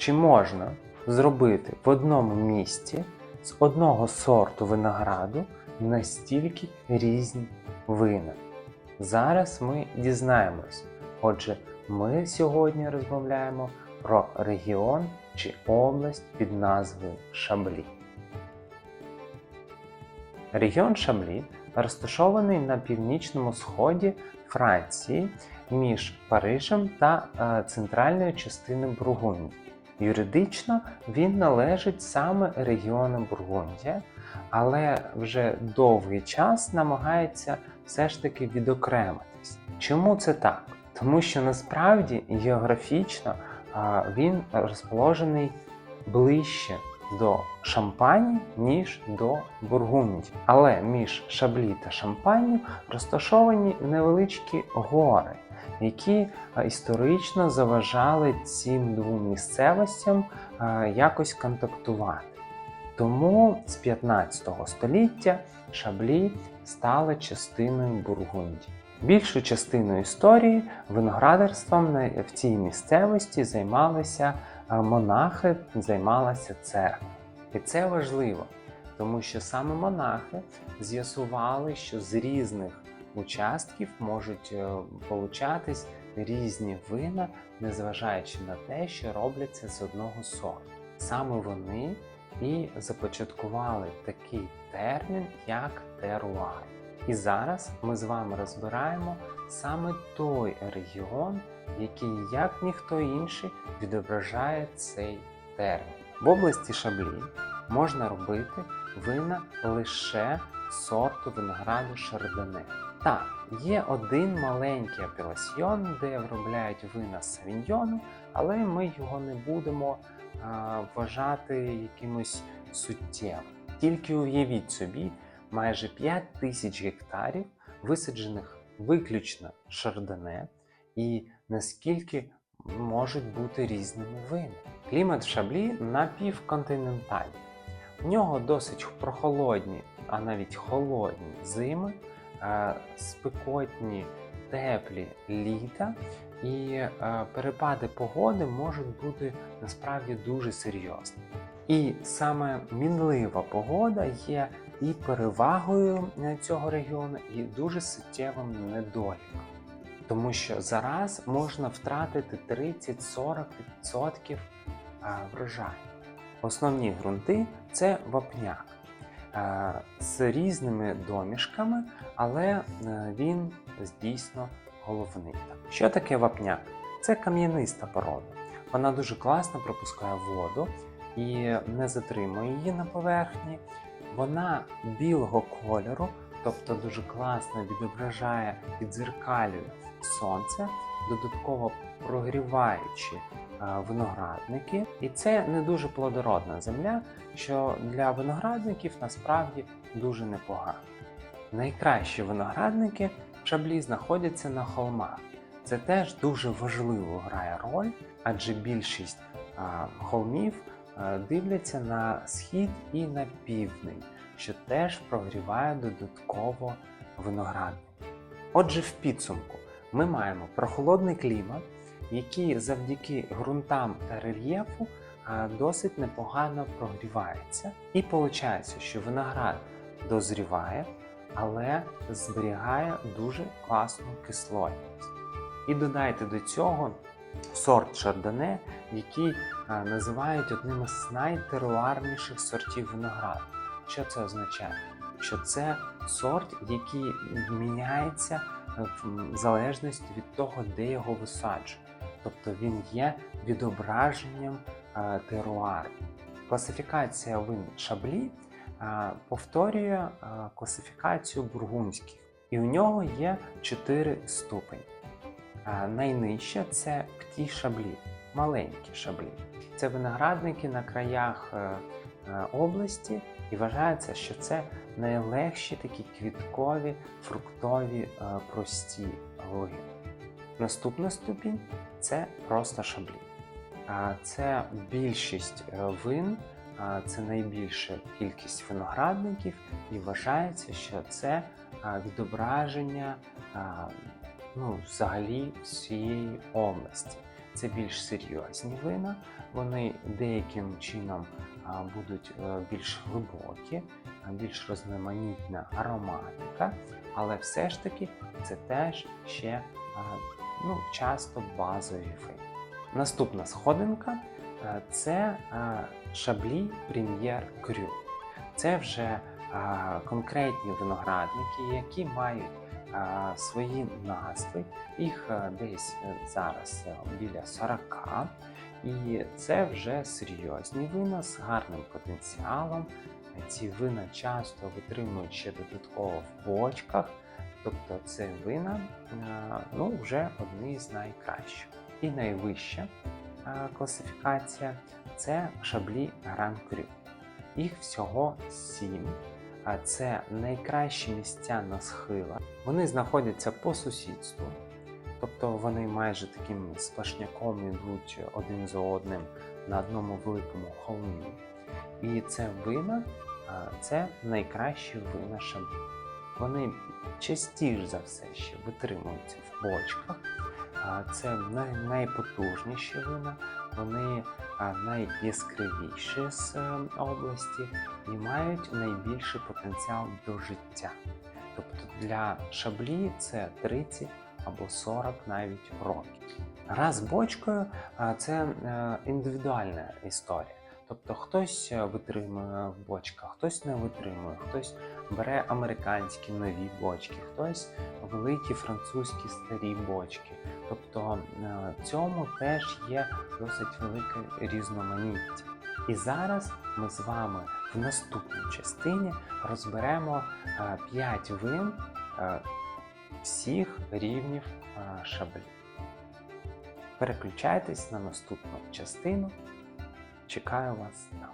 чи можна зробити в одному місті з одного сорту винограду настільки різні вина? Зараз ми дізнаємось. Отже, ми сьогодні розмовляємо про регіон чи область під назвою Шаблі. Регіон Шаблі розташований на північному сході Франції між Парижем та е, центральною частиною Бургундії. Юридично він належить саме регіону Бургундія, але вже довгий час намагається все ж таки відокремитись. Чому це так? Тому що насправді географічно він розположений ближче до Шампані, ніж до Бургундії. Але між Шаблі та Шампанню розташовані невеличкі гори, які історично заважали цим двом місцевостям якось контактувати. Тому з 15 століття Шаблі стала частиною Бургундії. Більшу частину історії виноградарством в цій місцевості займалися монахи, займалася церква. І це важливо, тому що саме монахи з'ясували, що з різних участків можуть е, получатись різні вина, незважаючи на те, що робляться з одного сорту. Саме вони і започаткували такий термін, як теруар. І зараз ми з вами розбираємо саме той регіон, який, як ніхто інший, відображає цей термін. В області Шаблі можна робити вина лише сорту винограду Шардоне. Так, є один маленький апеласьйон, де виробляють вина савіньйону, але ми його не будемо а, вважати якимось суттєвим. Тільки уявіть собі, майже 5 тисяч гектарів, висаджених виключно шардоне, і наскільки можуть бути різними вина. Клімат в шаблі напівконтинентальний. В нього досить прохолодні, а навіть холодні зими, е, спекотні, теплі літа, і е, перепади погоди можуть бути насправді дуже серйозні. І саме мінлива погода є і перевагою е, цього регіону, і дуже суттєвим недоліком. Тому що зараз можна втратити 30-40% врожаю. Основні ґрунти це вапняк з різними домішками, але е, він дійсно головний. Що таке вапняк? Це кам'яниста порода. Вона дуже класно пропускає воду і не затримує її на поверхні. Вона білого кольору, тобто дуже класно відображає, відзеркалює сонце, додатково прогріваючи е, виноградники. І це не дуже плодородна земля, що для виноградників насправді дуже непогано. Найкращі виноградники в шаблі знаходяться на холмах. Це теж дуже важливо грає роль, адже більшість а, холмів а, дивляться на схід і на південь, що теж прогріває додатково виноградник. Отже, в підсумку ми маємо прохолодний клімат, який завдяки ґрунтам та рельєфу досить непогано прогрівається. І виходить, що виноград дозріває, але зберігає дуже класну кислотність. І додайте до цього сорт шардоне, який називають одним із найтеруарніших сортів винограду. Що це означає? Що це сорт, який міняється е, в залежності від того, де його висаджують. Тобто він є відображенням е, теруару. Класифікація вин шаблі е, повторює класифікацію бургундських, і у нього є чотири ступені. Найнижче це пті шаблі, маленькі шаблі. Це виноградники на краях області, і вважається, що це найлегші такі квіткові, фруктові, е, прості вини. Наступна ступінь це просто шаблі. Це більшість е, вин, це найбільша кількість виноградників, і вважається, що це відображення ну, взагалі всієї області. це більш серйозні вина. Вони деяким чином будуть е, більш глибокі, більш розноманітна ароматика, але все ж таки це теж ще ну, часто базові вина. Наступна сходинка е, це е, шаблі Прем'єр Крю. Це вже конкретні виноградники, які мають свої назви. Їх десь зараз біля 40. І це вже серйозні вина з гарним потенціалом. Ці вина часто витримують ще додатково в бочках. Тобто це вина е, ну, вже одні з найкращих. І найвища е, класифікація це шаблі Гран Крю. Їх всього сім. А це найкращі місця на схилах. Вони знаходяться по сусідству, тобто вони майже таким сплошняком йдуть один за одним на одному великому холмі. І це вина, це найкращі вина шаблі. Вони частіше за все ще витримуються в бочках. Це най- найпотужніші вина, вони найяскравіші з е, області і мають найбільший потенціал до життя. Тобто для шаблі це 30 або 40 навіть років. Раз бочкою це е, індивідуальна історія. Тобто хтось е, витримує в бочках, хтось не витримує, хтось бере американські нові бочки, хтось великі французькі старі бочки. Тобто е, цьому теж є досить велике різноманіття. І зараз ми з вами в наступній частині розберемо 5 вин всіх рівнів шаблі. Переключайтесь на наступну частину. Чекаю вас там.